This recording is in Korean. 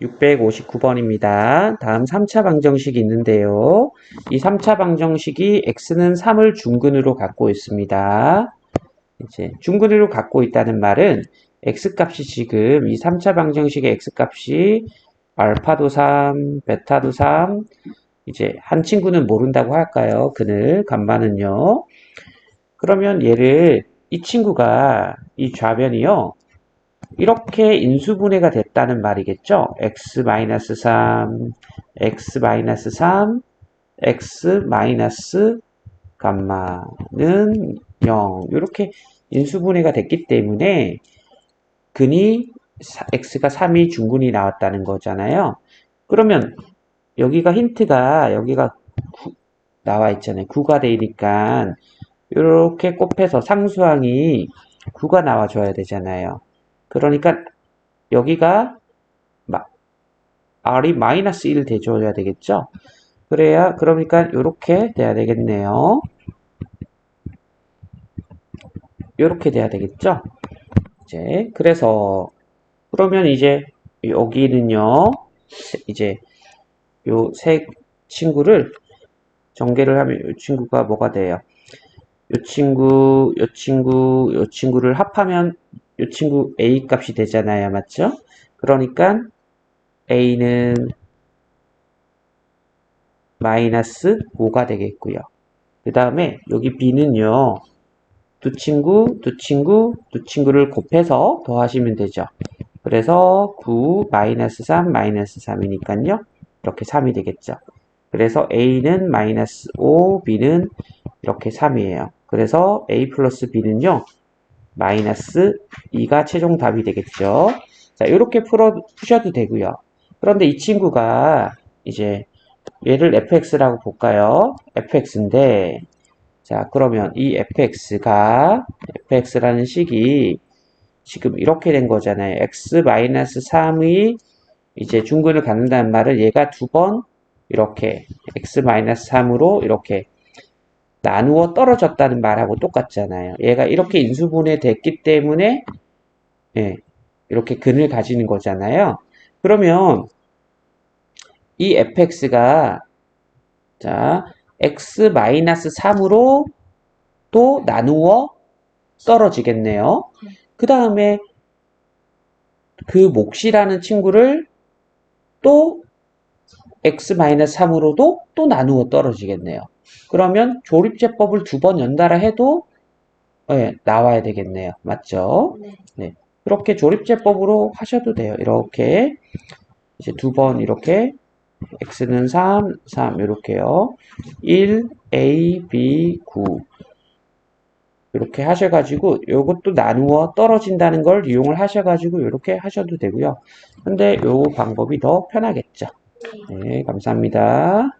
659번입니다. 다음 3차 방정식이 있는데요. 이 3차 방정식이 x는 3을 중근으로 갖고 있습니다. 이제 중근으로 갖고 있다는 말은 x 값이 지금 이 3차 방정식의 x 값이 알파도 3, 베타도 3, 이제 한 친구는 모른다고 할까요? 근을, 간만은요. 그러면 얘를 이 친구가 이 좌변이요. 이렇게 인수분해가 됐다는 말이겠죠? x-3, x-3, x- 감마는 0 이렇게 인수분해가 됐기 때문에 근이 사- x가 3이 중근이 나왔다는 거잖아요. 그러면 여기가 힌트가 여기가 구- 나와 있잖아요. 9가 되니까 이렇게 곱해서 상수항이 9가 나와줘야 되잖아요. 그러니까 여기가 마- r이 마이너스 1 돼줘야 되겠죠? 그래야 그러니까 이렇게 돼야 되겠네요. 이렇게 돼야 되겠죠? 이제 그래서 그러면 이제 여기는요. 이제 요 세 친구를 전개를 하면 이 친구가 뭐가 돼요? 이 친구, 이 친구, 이 친구를 합하면 이 친구 a 값이 되잖아요. 맞죠? 그러니까 a는 마이너스 5가 되겠고요. 그 다음에 여기 b는요. 두 친구, 두 친구, 두 친구를 곱해서 더하시면 되죠. 그래서 9 마이너스 3 마이너스 3이니까요. 이렇게 3이 되겠죠. 그래서 a는 마이너스 5, b는 이렇게 3이에요. 그래서 a 플러스 b는요. 마이너스 2가 최종 답이 되겠죠. 자, 이렇게 풀어, 푸셔도 되고요. 그런데 이 친구가 이제 얘를 fx라고 볼까요? fx인데 자, 그러면 이 fx가 fx라는 식이 지금 이렇게 된 거잖아요. x-3의 이제 중근을 갖는다는 말은 얘가 두 번 이렇게 x-3으로 이렇게 나누어 떨어졌다는 말하고 똑같잖아요. 얘가 이렇게 인수분해 됐기 때문에 예, 이렇게 근을 가지는 거잖아요. 그러면 이 fx가 자 x-3으로 또 나누어 떨어지겠네요. 그 다음에 그 몫이라는 친구를 또 x-3으로도 또 나누어 떨어지겠네요. 그러면 조립제법을 두 번 연달아 해도 예, 나와야 되겠네요. 맞죠? 네. 그렇게 조립제법으로 하셔도 돼요. 이렇게 이제 두 번 이렇게 x는 3, 3 이렇게요. 1, a, b, 9 이렇게 하셔가지고 이것도 나누어 떨어진다는 걸 이용을 하셔가지고 이렇게 하셔도 되고요. 근데 요 방법이 더 편하겠죠. 네. 네, 감사합니다.